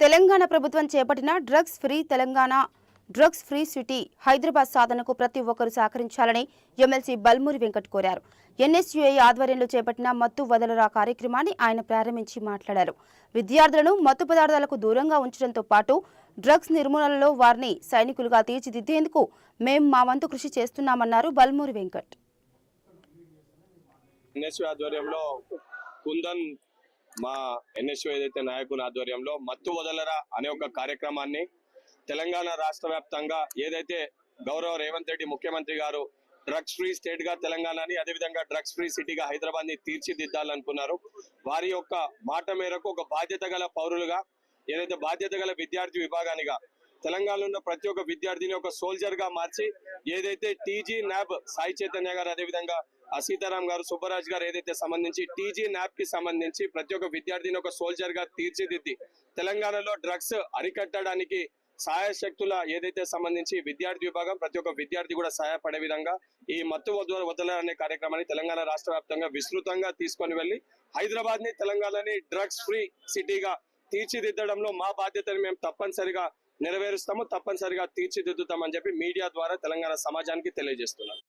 తెలంగాణ ప్రభుత్వం చేపట్టిన drugs free Telangana drugs free city Hyderabad సాధనకు ప్రతి ఒక్కరూ సహకరించాలని ఎమ్మెల్సీ బల్మూరి వెంకట్ కోరారు. ఎన్ఎస్యుఐ ఆధ్వర్యంలో చేపట్టిన మత్తు వదలరా కార్యక్రమాన్ని ఆయన ప్రారంభించి మాట్లాడారు. విద్యార్థులను మత్తు పదార్థాలకు దూరంగా ఉంచడంతో పాటు డ్రగ్స్ నిర్మూలనలో వారిని సైనికులుగా తీర్చిదిద్దేందుకు మేం మా వంతు కృషి చేస్తున్నామన్నారు బల్మూరి వెంకట్. ఎన్ఎస్యు ఆధ్వర్యంలో కుందన్ మా ఎన్ఎస్ఓ ఏదైతే నాయకుని ఆధ్వర్యంలో మత్తు వదలరా అనే ఒక కార్యక్రమాన్ని తెలంగాణ రాష్ట్ర వ్యాప్తంగా ఏదైతే గౌరవ రేవంత్ రెడ్డి ముఖ్యమంత్రి గారు డ్రగ్స్ ఫ్రీ స్టేట్గా తెలంగాణని అదేవిధంగా డ్రగ్స్ ఫ్రీ సిటీగా హైదరాబాద్ని తీర్చిదిద్దాలనుకున్నారు. వారి యొక్క మాట మేరకు ఒక బాధ్యత గల పౌరులుగా ఏదైతే బాధ్యత గల విద్యార్థి విభాగానిగా తెలంగాణలో ఉన్న ప్రతి ఒక్క విద్యార్థిని ఒక సోల్జర్గా మార్చి ఏదైతే టీజీ న్యాబ్ సాయి చైతన్య గారు అదేవిధంగా సీతారాం గారు సుబ్బరాజ్ గారు ఏదైతే సంబంధించి టీజీ న్యాప్కి సంబంధించి ప్రతి ఒక్క విద్యార్థిని ఒక సోల్జర్గా తీర్చిదిద్ది. తెలంగాణలో డ్రగ్స్ అరికట్టడానికి సహాయ శక్తుల ఏదైతే సంబంధించి విద్యార్థి విభాగం ప్రతి ఒక్క విద్యార్థి కూడా సహాయపడే విధంగా ఈ మత్తు వదలనే వదల అనే కార్యక్రమాన్ని తెలంగాణ రాష్ట్ర వ్యాప్తంగా విస్తృతంగా తీసుకొని వెళ్ళి హైదరాబాద్ని తెలంగాణని డ్రగ్స్ ఫ్రీ సిటీగా తీర్చిదిద్దడంలో మా బాధ్యతని మేము తప్పనిసరిగా నెరవేరుస్తాము తప్పనిసరిగా తీర్చిదిద్దుతామని చెప్పి మీడియా ద్వారా తెలంగాణ సమాజానికి తెలియజేస్తున్నారు